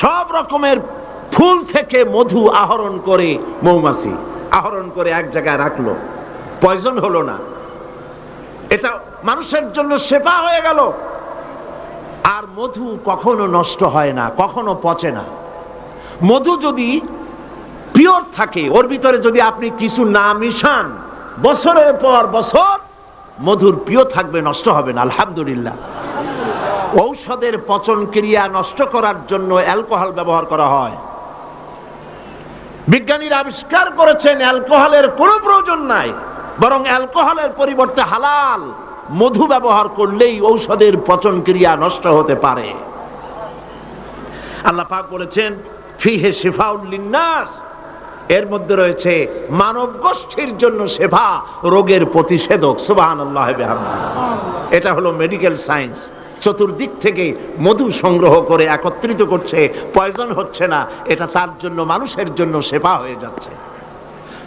সব রকমের ফুল থেকে মধু আহরণ করে মৌমাছি আহরণ করে এক জায়গায় রাখল। পয়জন হলো না। এটা মানুষের জন্য সেবা হয়ে গেল। আর মধু কখনো নষ্ট হয় না, কখনো পচে না। মধু যদি পিওর থাকে, ওর ভিতরে যদি আপনি কিছু না মিশান, বছরের পর বছর মধুর প্রিয় থাকবে, নষ্ট হবে না, আলহামদুলিল্লাহ। ঔষধের পচন ক্রিয়া নষ্ট করার জন্য অ্যালকোহল ব্যবহার করা হয়। বিজ্ঞানীরা আবিষ্কার করেছেন অ্যালকোহলের কোনো প্রয়োজন নাই, বরং অ্যালকোহলের পরিবর্তে হালাল মধু ব্যবহার করলেই ঔষধের পচন ক্রিয়া নষ্ট হতে পারে। আল্লাহ পাক বলেছেন, ফিহে শিফাউল লিন্নাস, এর মধ্যে রয়েছে মানব গোষ্ঠীর জন্য সেবা রোগের প্রতিষেধক আল্লাহ এটা হলো মেডিকেল সায়েন্স চতুর্দিক থেকে মধু সংগ্রহ করে একত্রিত করছে। পয়জন হচ্ছে না, এটা তার জন্য, মানুষের জন্য সেবা হয়ে যাচ্ছে।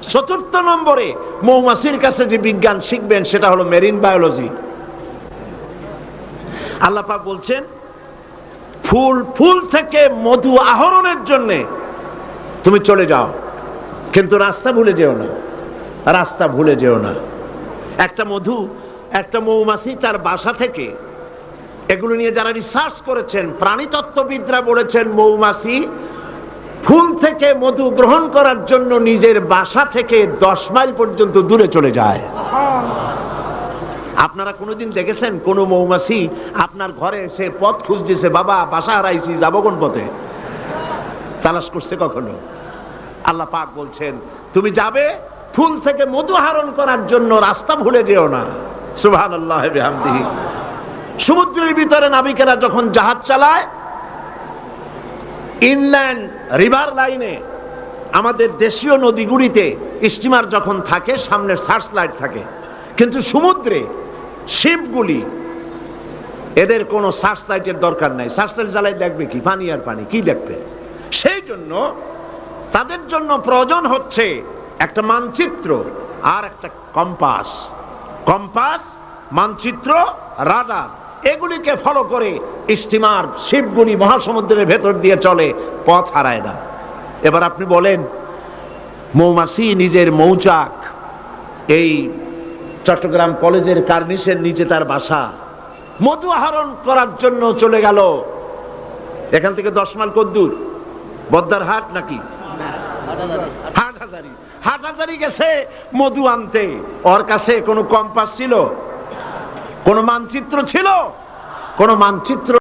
চতুর্থ নম্বরে মৌমাছির কাছে যে বিজ্ঞান শিখবেন, সেটা হলো মেরিন বায়োলজি আল্লাপা বলছেন, ফুল ফুল থেকে মধু আহরণের জন্য তুমি চলে যাও। কিন্তু রাস্তা ভুলে যেও না। রাস্তা ভুলে যেও না। একটা মধু, একটা মৌমাছি তার বাসা থেকে এগুলো নিয়ে যারা রিসার্চ করেছেন, প্রাণীতত্ত্ববিদরা বলেছেন মৌমাছি ফুল থেকে মধু গ্রহণ করার জন্য নিজের বাসা থেকে দশ মাইল পর্যন্ত দূরে চলে যায়। আপনারা কোনোদিন দেখেছেন কোন মৌমাছি আপনার ঘরে এসে পথ খুঁজতেছে, বাবা, বাসা হারাইছি, যাব কোন পথে? তালাশ করছে কখনো? আল্লাহ পাক বলছেন, তুমি যাবে, ফুল থেকে মধু আহরণ করার জন্য রাস্তা ভুলে যেও না। সুবহান আল্লাহ সমুদ্রের ভিতরে নাবিকেরা যখন জাহাজ চালায়, ইনল্যান্ড রিভার লাইনে, আমাদের দেশীয় নদীগুলিতে স্টিমার যখন থাকে সামনে সার্চ লাইট থাকে। কিন্তু সমুদ্রে শিপগুলি, এদের কোনো সার্চ লাইটের দরকার নাই। সার্চ লাইট জ্বালাই দেখবে কি? পানি আর পানি, কি দেখবে? সেই জন্য তাদের জন্য প্রয়োজন হচ্ছে একটা মানচিত্র আর একটা কম্পাস। কম্পাস, মানচিত্র, রাডার। এগুলিকে ফলো করে স্টিমার শিপগুলি মহাসমুদ্রের ভেতর দিয়ে চলে, পথ হারায় না। এবার আপনি বলেন, মৌমাছি নিজের মৌচাক, এই চট্টগ্রাম কলেজের কার্নিসের নিচে তার বাসা, মধু আহরণ করার জন্য চলে গেল। এখান থেকে দশ মাইল কদ্দুর, বদ্দার হাট নাকি? হাট হাজারি। হাট হাজারি গেছে মধু আনতে। ওর কাছে কোনো কম্পাস ছিল? কোনো মানচিত্র ছিল? কোনো মানচিত্র